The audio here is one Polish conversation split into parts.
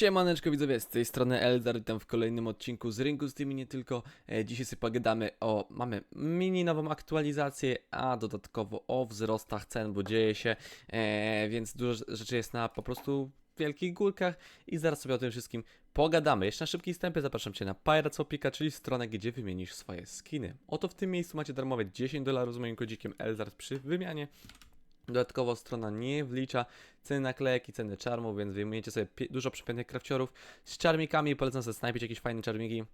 Siemaneczko widzowie, z tej strony Eldar, witam w kolejnym odcinku z Rynku z tymi nie tylko. E, dzisiaj sobie pogadamy o, mamy mini nową aktualizację, a dodatkowo o wzrostach cen, bo dzieje się, e, więc dużo rzeczy jest na po prostu wielkich górkach i zaraz sobie o tym wszystkim pogadamy. Jeszcze na szybkim wstępie zapraszam Cię na Pirates Opika, czyli stronę, gdzie wymienisz swoje skiny. Oto w tym miejscu macie darmowe 10 dolarów z moim kodzikiem Eldar przy wymianie. Dodatkowo strona nie wlicza ceny naklejek i ceny czarmów, więc wyjmujecie sobie dużo przepięknych krawciorów z czarmikami. Polecam sobie snajpić jakieś fajne czarmiki,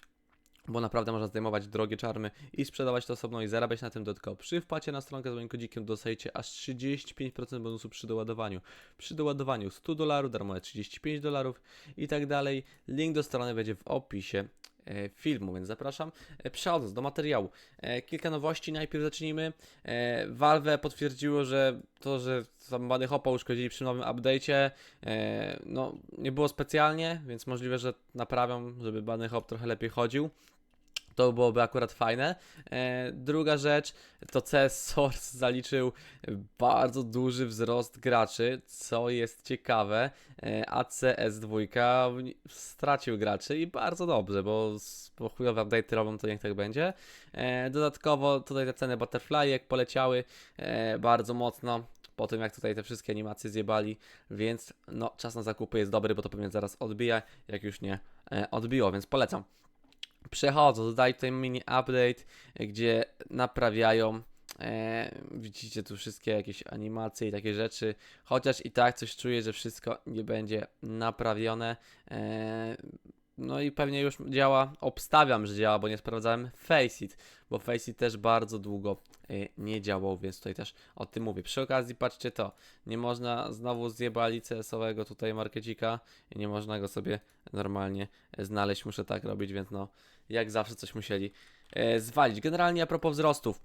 bo naprawdę można zdejmować drogie czarmy i sprzedawać to osobno i zarabiać na tym dodatkowo. Przy wpacie na stronkę z moim kodzikiem dostajecie aż 35% bonusu przy doładowaniu. Przy doładowaniu 100 dolarów, darmowe 35 dolarów i tak dalej. Link do strony będzie w opisie filmu, więc zapraszam. E, Przechodząc do materiału, e, kilka nowości. Najpierw zacznijmy. E, Valve potwierdziło, że to, że tam Bunny Hopa uszkodzili przy nowym update'cie, e, no nie było specjalnie, więc możliwe, że naprawią, żeby Bunny Hop trochę lepiej chodził. To byłoby akurat fajne. E, druga rzecz, to CS Source zaliczył bardzo duży wzrost graczy, co jest ciekawe, e, a CS2 w- stracił graczy i bardzo dobrze, bo, bo chujowe update robią, to niech tak będzie. E, dodatkowo tutaj te ceny Butterfly jak poleciały bardzo mocno, po tym jak tutaj te wszystkie animacje zjebali, więc no czas na zakupy jest dobry, bo to pewnie zaraz odbija, jak już nie odbiło, więc polecam. Przechodzą, dodaję tutaj mini update, gdzie naprawiają E, widzicie tu wszystkie jakieś animacje i takie rzeczy, chociaż i tak coś czuję, że wszystko nie będzie naprawione. E, no i pewnie już działa, obstawiam, że działa, bo nie sprawdzałem Faceit, bo Faceit też bardzo długo e, nie działał, więc tutaj też o tym mówię. Przy okazji patrzcie to, nie można znowu zjebali CS-owego tutaj markecika i nie można go sobie normalnie znaleźć, muszę tak robić, więc no jak zawsze coś musieli e, zwalić. Generalnie a propos wzrostów,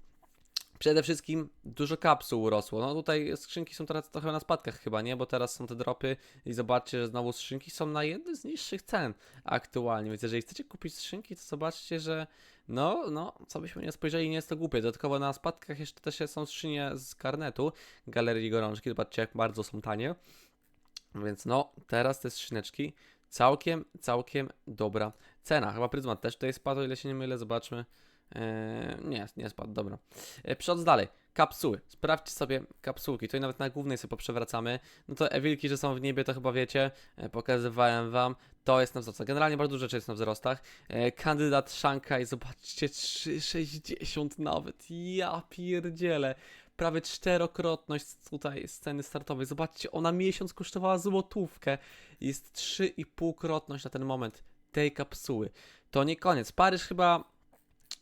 Przede wszystkim dużo kapsuł urosło. No tutaj skrzynki są teraz trochę na spadkach chyba, nie? Bo teraz są te dropy i zobaczcie, że znowu skrzynki są na jednej z niższych cen aktualnie. Więc jeżeli chcecie kupić skrzynki, to zobaczcie, że no, no, co byśmy nie spojrzeli, nie jest to głupie. Dodatkowo na spadkach jeszcze też są skrzynie z karnetu Galerii Gorączki. Zobaczcie, jak bardzo są tanie. Więc no, teraz te skrzyneczki całkiem, całkiem dobra cena. Chyba Pryzmat też tutaj spadł, ile się nie mylę, zobaczmy. Eee, nie, nie spadł, dobra. E, Przechodząc dalej, kapsuły. Sprawdźcie sobie kapsułki. Tutaj nawet na głównej sobie poprzewracamy. No to ewilki, że są w niebie, to chyba wiecie. E, Pokazywałem wam. To jest na wzrostach. Generalnie bardzo dużo rzeczy jest na wzrostach. E, kandydat Shanghai, zobaczcie, 3,60 nawet. Ja pierdzielę. Prawie czterokrotność tutaj sceny startowej. Zobaczcie, ona miesiąc kosztowała złotówkę. Jest 3,5-krotność na ten moment tej kapsuły. To nie koniec. Paryż chyba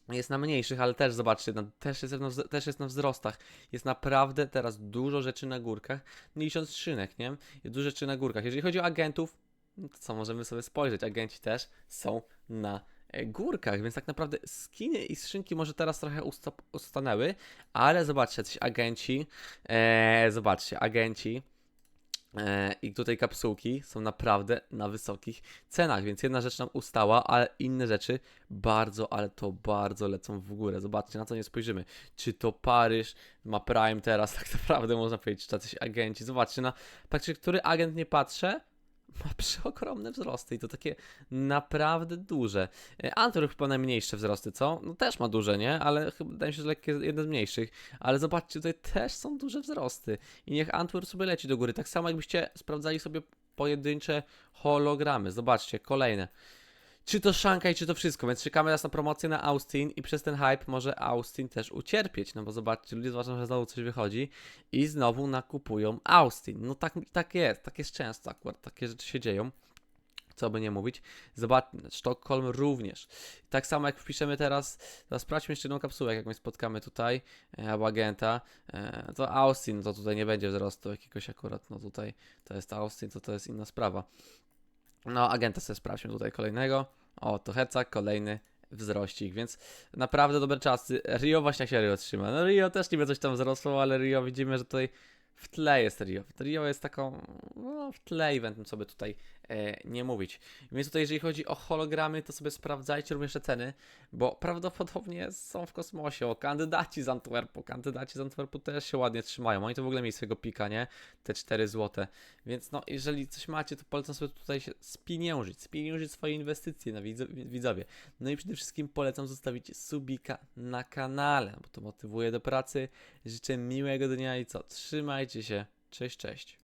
jest na mniejszych, ale też zobaczcie, no, też, jest na, też jest na wzrostach. Jest naprawdę teraz dużo rzeczy na górkach, nie licząc szynek, nie? Jest dużo rzeczy na górkach. Jeżeli chodzi o agentów, no to co możemy sobie spojrzeć? Agenci też są na e, górkach, więc tak naprawdę skiny i skrzynki może teraz trochę usta- ustanęły, ale zobaczcie, jacyś agenci, e, zobaczcie, agenci i tutaj kapsułki są naprawdę na wysokich cenach, więc jedna rzecz nam ustała, ale inne rzeczy bardzo, ale to bardzo lecą w górę. Zobaczcie, na co nie spojrzymy. Czy to Paryż ma Prime teraz, tak naprawdę można powiedzieć, czy jacyś agenci. Zobaczcie, na praktycznie który agent nie patrzę, ma przeogromne wzrosty i to takie naprawdę duże. E, Antwerp chyba najmniejsze wzrosty, co? No też ma duże, nie? Ale chyba wydaje mi się, że lekkie jeden z mniejszych. Ale zobaczcie, tutaj też są duże wzrosty. I niech Antwerp sobie leci do góry. Tak samo jakbyście sprawdzali sobie pojedyncze hologramy. Zobaczcie, kolejne. Czy to Shanghai, czy to wszystko, więc czekamy teraz na promocję na Austin i przez ten hype może Austin też ucierpieć, no bo zobaczcie, ludzie zobaczą, że znowu coś wychodzi i znowu nakupują Austin. No tak, tak jest, tak jest często akurat, takie rzeczy się dzieją. Co by nie mówić. Zobaczcie, Sztokholm również. Tak samo jak wpiszemy teraz, teraz sprawdźmy jeszcze jedną kapsułę, jak jakąś spotkamy tutaj, e, albo agenta, e, to Austin, no to tutaj nie będzie wzrostu jakiegoś akurat, no tutaj to jest Austin, to to jest inna sprawa. No, agenta sobie sprawdźmy tutaj kolejnego. O, to Heca, kolejny wzrościk, więc naprawdę dobre czasy. Rio właśnie jak się Rio trzyma. No Rio też niby coś tam wzrosło, ale Rio widzimy, że tutaj w tle jest Rio. Rio jest taką, no w tle eventem, co by tutaj e, nie mówić. Więc tutaj, jeżeli chodzi o hologramy, to sobie sprawdzajcie również te ceny, bo prawdopodobnie są w kosmosie. O, kandydaci z Antwerpu, kandydaci z Antwerpu też się ładnie trzymają. Oni to w ogóle mieli swojego pika, nie? Te 4 złote. Więc no, jeżeli coś macie, to polecam sobie tutaj się spieniężyć, spieniężyć swoje inwestycje na widzo- widzowie. No i przede wszystkim polecam zostawić subika na kanale, bo to motywuje do pracy. Życzę miłego dnia i co? Trzymajcie się. Cześć, cześć.